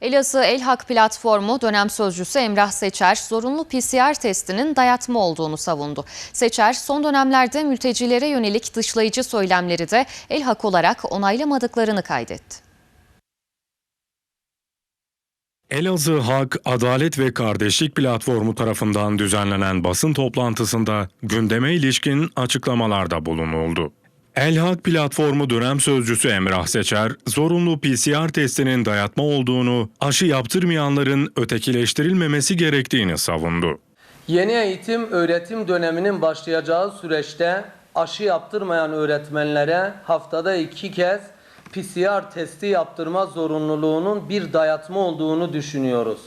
Elazığ El Hak platformu dönem sözcüsü Emrah Seçer, zorunlu PCR testinin dayatma olduğunu savundu. Seçer, son dönemlerde mültecilere yönelik dışlayıcı söylemleri de El Hak olarak onaylamadıklarını kaydetti. Elazığ Hak, Adalet ve Kardeşlik Platformu tarafından düzenlenen basın toplantısında gündeme ilişkin açıklamalarda bulunuldu. El Hak platformu dönem sözcüsü Emrah Seçer, zorunlu PCR testinin dayatma olduğunu, aşı yaptırmayanların ötekileştirilmemesi gerektiğini savundu. Yeni eğitim öğretim döneminin başlayacağı süreçte aşı yaptırmayan öğretmenlere haftada iki kez PCR testi yaptırma zorunluluğunun bir dayatma olduğunu düşünüyoruz.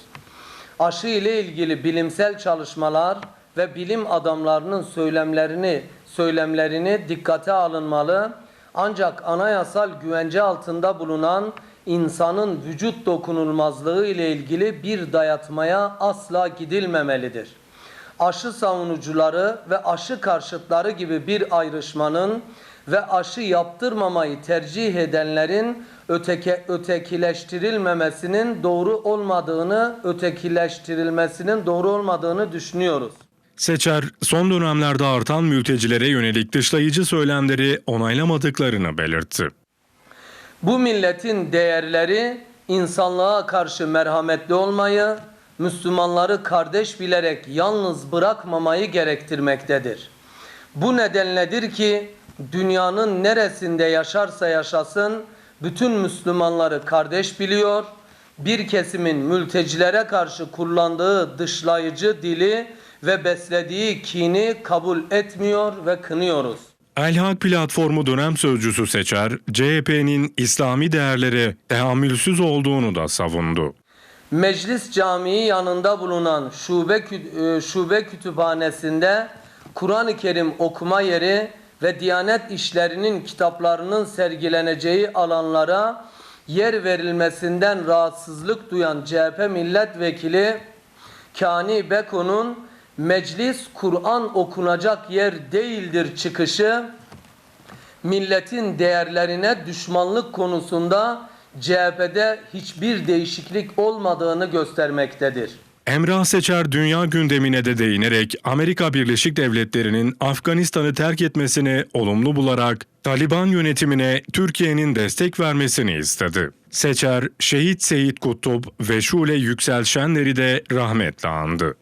Aşı ile ilgili bilimsel çalışmalar ve bilim adamlarının söylemlerini söylemlerini dikkate alınmalı. Ancak anayasal güvence altında bulunan insanın vücut dokunulmazlığı ile ilgili bir dayatmaya asla gidilmemelidir aşı savunucuları ve aşı karşıtları gibi bir ayrışmanın ve aşı yaptırmamayı tercih edenlerin öteke, ötekileştirilmemesinin doğru olmadığını, ötekileştirilmesinin doğru olmadığını düşünüyoruz. Seçer, son dönemlerde artan mültecilere yönelik dışlayıcı söylemleri onaylamadıklarını belirtti. Bu milletin değerleri insanlığa karşı merhametli olmayı, Müslümanları kardeş bilerek yalnız bırakmamayı gerektirmektedir. Bu nedenledir ki dünyanın neresinde yaşarsa yaşasın bütün Müslümanları kardeş biliyor, bir kesimin mültecilere karşı kullandığı dışlayıcı dili ve beslediği kini kabul etmiyor ve kınıyoruz. El Hak platformu dönem sözcüsü Seçer, CHP'nin İslami değerlere tehammülsüz olduğunu da savundu. Meclis Camii yanında bulunan şube, e, şube kütüphanesinde Kur'an-ı Kerim okuma yeri ve Diyanet işlerinin kitaplarının sergileneceği alanlara yer verilmesinden rahatsızlık duyan CHP milletvekili Kani Beko'nun meclis Kur'an okunacak yer değildir çıkışı milletin değerlerine düşmanlık konusunda CHP'de hiçbir değişiklik olmadığını göstermektedir. Emrah Seçer dünya gündemine de değinerek Amerika Birleşik Devletleri'nin Afganistan'ı terk etmesini olumlu bularak Taliban yönetimine Türkiye'nin destek vermesini istedi. Seçer, Şehit Seyit Kutup ve Şule Yüksel Şenler'i de rahmetle andı.